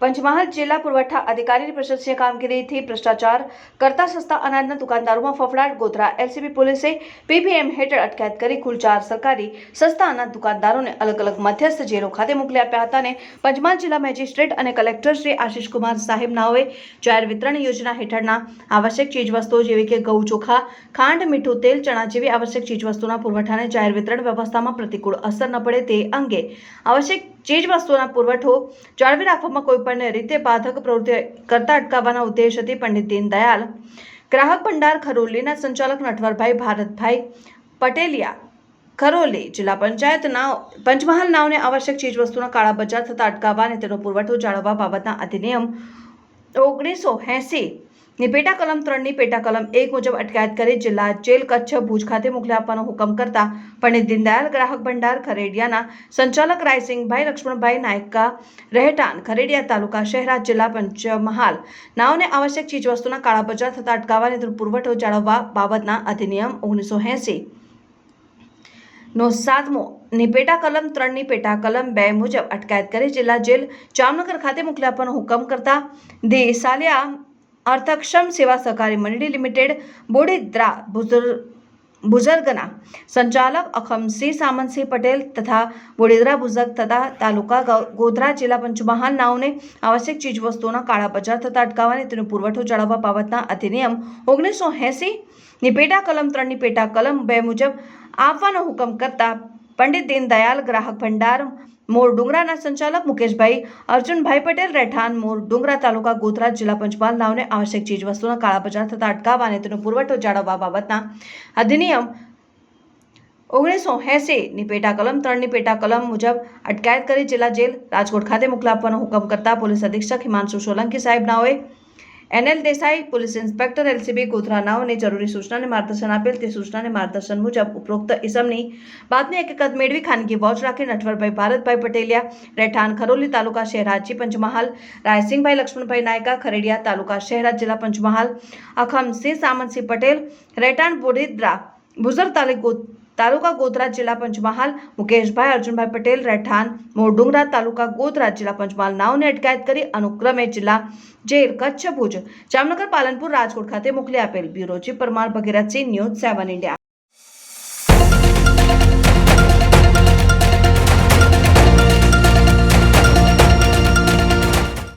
પંચમહાલ જિલ્લા પુરવઠા અધિકારીની પ્રશંસનીય કામગીરીથી ભ્રષ્ટાચાર કરતા સસ્તા અનાજના દુકાનદારોમાં ફફડાટ, ગોધરા, એલસીબી પોલીસે પીપીએમ હેઠળ અટકાયત કરી કુલ ચાર સરકારી સસ્તા અનાજ દુકાનદારોને અલગ અલગ મધ્યસ્થ જેલો ખાતે મોકલી આપ્યા હતા અને પંચમહાલ જિલ્લા મેજિસ્ટ્રેટ અને કલેક્ટર શ્રી આશિષ કુમાર સાહેબ નાઓએ જાહેર વિતરણ યોજના હેઠળના આવશ્યક ચીજવસ્તુઓ જેવી કે ઘઉં, ચોખા, ખાંડ, મીઠું, તેલ, ચણા જેવી આવશ્યક ચીજવસ્તુના પુરવઠાને જાહેર વિતરણ વ્યવસ્થામાં પ્રતિકૂળ અસર ન પડે તે અંગે આવશ્યક ચીજવસ્તુઓના પુરવઠો જાળવી રાખવામાં કોઈપણ રીતે બાધક પ્રવૃત્તિ કરતા અટકાવવાના ઉદ્દેશથી પંડિત દીનદયાલ. ગ્રાહક ભંડાર ખરોલીના સંચાલક નટવરભાઈ ભારતભાઈ પટેલિયા. ખરોલી જિલ્લા પંચાયતના પંચમહાલ નાવને આવશ્યક ચીજવસ્તુના કાળા બજાર થતા અટકાવવા અને તેનો પુરવઠો જાળવવા બાબતના અધિનિયમ ઓગણીસો એંસી ની પેટા કલમ ત્રણની પેટા કલમ એક મુજબ અટકાયત કરી જિલ્લા જેલ કચ્છ ભુજ ખાતે મોકલી આપવાનો હુકમ કરતા પંડિત દીનદયાલ ગ્રાહક ભંડાર ખરેડિયાના સંચાલક રાયસિંગભાઈ લક્ષ્મણભાઈ નાયકા રહેટાણ ખરેડિયા તાલુકા શહેરા જિલ્લા પંચમહાલ. નાઓને આવશ્યક ચીજવસ્તુના કાળા બજાર થતા અટકાવવા અને તેનો પુરવઠો જાળવવા બાબતના અધિનિયમ ઓગણીસો એંસી. નો સાતમો ની પેટા કલમ ત્રણની પેટા કલમ બે મુજબ અટકાયત કરી જિલ્લા જેલ જામનગર ખાતે મોકલી આપવાનો હુકમ કરતા દી સાલિયા અર્થક્ષમ સેવા સહકારી મંડળી લિમિટેડ, બોડેદ્રા બુઝુર બુઝર્ગના સંચાલક અખમસિંહ સામંતસિંહ પટેલ તથા બોડેદરા બુઝર્ગ તથા તાલુકા ગોધરા જિલ્લા પંચમહાલ નાઓને આવશ્યક ચીજવસ્તુઓના કાળા બજાર થતા અટકાવવાની તેનો પુરવઠો જાળવવા બાબતના અધિનિયમ ઓગણીસો એંસીની પેટા કલમ ત્રણની પેટા કલમ બે મુજબ આપવાનો હુકમ કરતા પંડિત દીનદયાલ ગ્રાહક ભંડાર મોર ડુંગરાના સંચાલક મુકેશભાઈ, અર્જુનભાઈ પટેલ, રહેઠાણ મોર ડુંગરા તાલુકા ગોધરા જિલ્લા પંચમહાલ નાવને આવશ્યક ચીજવસ્તુના કાળા બજાર થતા અટકાવવા અને તેનો પુરવઠો જાળવવા બાબતના અધિનિયમ ઓગણીસો એંસી ની પેટા કલમ ત્રણની પેટા કલમ મુજબ અટકાયત કરી જિલ્લા જેલ રાજકોટ ખાતે મોકલાવવાનો હુકમ કરતા પોલીસ અધિક્ષક Himanshu Solanki saheb નાઓએ NL Desai police inspector LCB ગોધરાનાઓને જરૂરી સૂચના અને માર્ગદર્શન આપેલ તે સૂચના અને માર્ગદર્શન મુજબ ઉપરોક્ત ઇસમની બાદની હકીકત મેળવી ખાનગી વોચ રાખી નટવરભાઈ ભારતભાઈ પટેલિયા, રહેઠાણ ખરોલી તાલુકા શહેરાજી પંચમહાલ, રાયસિંહભાઈ લક્ષ્મણભાઈ નાયકા, ખરેડિયા તાલુકા શહેરા જિલ્લા પંચમહાલ અખમસિંહ સામંતસિંહ પટેલ, રહેઠાણ બોડેદ્રા, ભુજર તાલુકો તાલુકા ગોધરા જિલ્લા પંચમહાલ, મુકેશભાઈ, અર્જુનભાઈ પટેલ, રહેઠાણ મોરડુંગરા તાલુકા ગોધરા જિલ્લા પંચમહાલ નાઓને અટકાયત કરી અનુક્રમે જિલ્લા જેલ, કચ્છ ભુજ, જામનગર, પાલનપુર, રાજકોટ ખાતે મોકલી આપેલ bureau chief Parmar Bhagirathsinh news seven India.